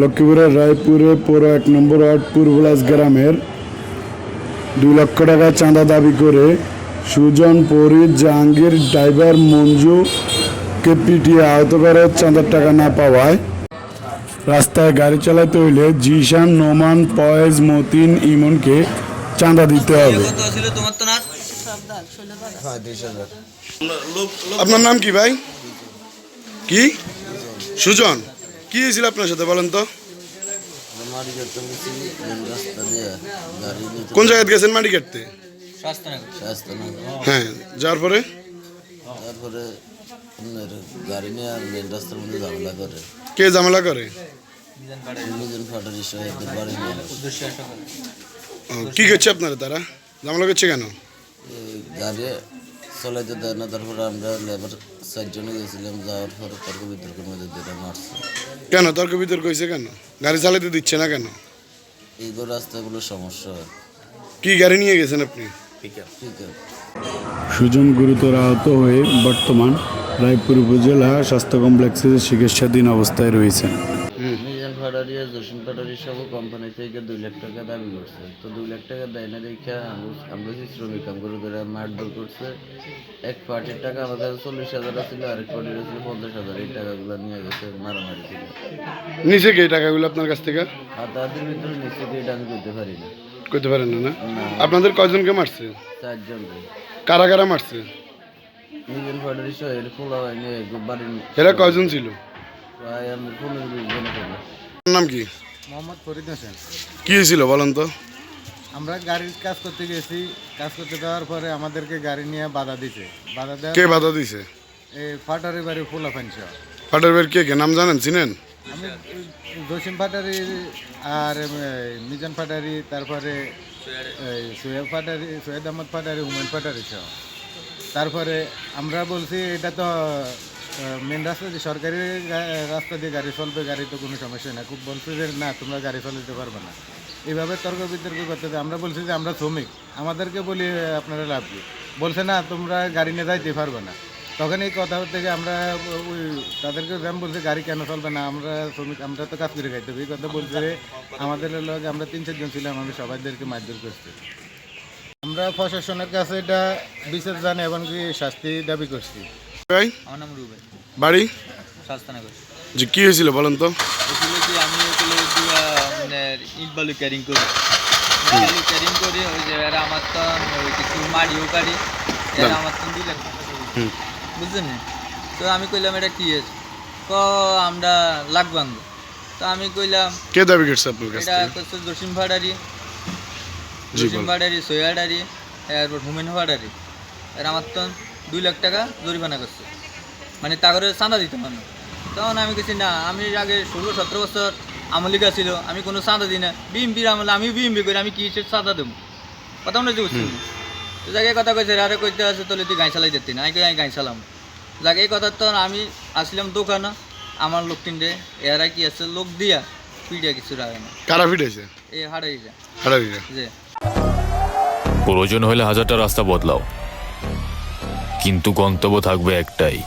লক্ষ্মীপুরের রায়পুরে পৌর এক নম্বর ওয়ার্ড পূর্বলাস গ্রামের দুই লক্ষ টাকা চাঁদা দাবি করে সুজন পরি জাহাঙ্গীর, ড্রাইভার মঞ্জুকে পিটিয়ে আহত করে, চাঁদার টাকা না পাওয়ায়। রাস্তায় গাড়ি চালাতে হইলে জিশান, নোমান পয়েজ মতিন ইমনকে চাঁদা দিতে হবে। আপনার নাম কি ভাই? কি? সুজন। কি হয়েছিল আপনার সাথে বলেন তো? কোন জায়গায় গেছেন মাটি কাটতে? হ্যাঁ যার পরে? তারপরে গাড়ি নিয়ে আর মেন রাস্তার মধ্যে ঝামেলা করে। কে ঝামেলা করে? কি করছে আপনারা তারা? ঝামেলা করছে কেন? গাড়ি চলাইতে দেয় না তারপরে আমরা লেবার চারজনে গেছিলাম যাওয়ার পরে তর্ক বিতর্কের মধ্যে দুটা মারছে। কেন? তর্ক বিতর্ক হয়েছে কেন? গাড়ি চালাতে দিচ্ছে না কেন? এইগুলো রাস্তাগুলো সমস্যা। হয় কি গাড়ি নিয়ে গেছেন আপনি? ঠিক আছে সুজন গুরুতর আহত হয়ে বর্তমান রায়পুর উপজেলা স্বাস্থ্য কমপ্লেক্সে চিকিৎসাধীন অবস্থায় রয়েছেন ফাটারি আর জসিম ফাটারি সব কোম্পানি থেকে দুই লাখ টাকা দাবি করছে। তো দুই লাখ টাকা দেয় না দেখে আমরা- যে শ্রমিক কাম করে ধরে মারধর করছে। এক পার্টির টাকা আমাদের চল্লিশ হাজার ছিল আরেক পার্টির ছিল পঞ্চাশ হাজার। এই টাকাগুলো নিয়ে গেছে মারামারি ছিল। নিচে কি টাকাগুলো আপনার কাছ থেকে? আর তাদের ভিতরে নিশ্চিত এটা আমি করতে পারি না। করতে পারেন না না? আপনাদের কয়জনকে মারছে? চারজন কারা কারা মারছে? নিজের ফাটারি সহ এর খোলা হয়নি বাড়ির এরা কয়জন ছিল? প্রায় আমি পনেরো জন নাম কি? মোহাম্মদ ফরিদ হোসেন। কি হয়েছিল বলেন তো? আমরা গাড়ির কাজ করতে গেছি। কাজ করতে যাওয়ার পরে আমাদেরকে গাড়ি নিয়ে বাধা দিছে। বাধা দেওয়ার কে বাধা দিছে? এই ফাটারি বাড়ি ফুলা ফানছ ফাটার বের কে কে? নাম জানেন? চিনেন? আমি জসিম ফাটারি আর মিজান ফাটারি তারপরে সোহেব ফাটারি সৈয়দ আহমদ ফাটারি হুমায়ুন ফাটারি সহ। তারপরে আমরা বলছি এটা তো মেন রাস্তা দিয়ে সরকারি রাস্তা দিয়ে গাড়ি চলবে, গাড়ি তো কোনো সমস্যা না খুব বলছে যে, না, তোমরা গাড়ি চালাতে পারবে না। এইভাবে তর্ক বিতর্ক করতে। আমরা বলছি যে, আমরা শ্রমিক। আমাদেরকে বলি আপনারা লাভ কি? বলছে, না, তোমরা গাড়ি নিয়ে যাইতে পারবে না। তখন এই কথা থেকে আমরা, ওই তাদেরকে যেমন বলছি, গাড়ি কেন চলবে না? আমরা শ্রমিক, আমরা তো কাজ করে খাইতে এই কথা বলছে আমাদের লোক আমরা তিন চারজন ছিলাম, আমি সবাইদেরকে মারধর করছি। আমরা প্রশাসনের কাছে এটা বিচার জানি এবং কি শাস্তি দাবি করছি। ভাই? আমার নাম রুবে বাড়ি? যে কি হয়েছিল বলেন তো? কি আমি ওগুলো মানে ইট বালু ক্যারিং করি। ক্যারিং করি ওই যে এরা আমার তো কিছু মারিও কারি এরা আমার তো দুই লাখ টাকা করে। বুঝছেন নি? তো আমি কইলাম এটা কি হয়েছে ক আমরা লাগবো তো আমি কইলাম কে দাবি করছে আপনার কাছ এটা করছে জসিম ভাড়ারি। জসিম ভাড়ারি সৈয়াডারি এরপর হুমেন ভাড়ারি। এর আমার তো দুই লাখ টাকা জরিমানা করছে। মানে তাগরে চাঁদা দিতে মানে তখন আমি কিছু না আমি আগে ষোলো সতেরো বছর আমলিকা ছিল আমি কোনো চাঁদা দিই না। বিএমপির আমলে আমি বিএমপি করি আমি কি সে চাঁদা দেবো? কথা মনে হচ্ছে বুঝছি তো যাকে এই কথা কইছে আরে কইতে আছে তাহলে তুই গাই চালাই দিতি না। আমি আমি গাই চালাম। যাকে এই কথা তো আমি আসলাম দোকানে আমার লোক তিনটে এরা কি আছে লোক দিয়া পিডিয়া কিছু রাখে না। কারা ফিটেছে এ হারাই যে প্রয়োজন হলে হাজারটা রাস্তা বদলাও। কিন্তু গন্তব্য থাকবে একটাই।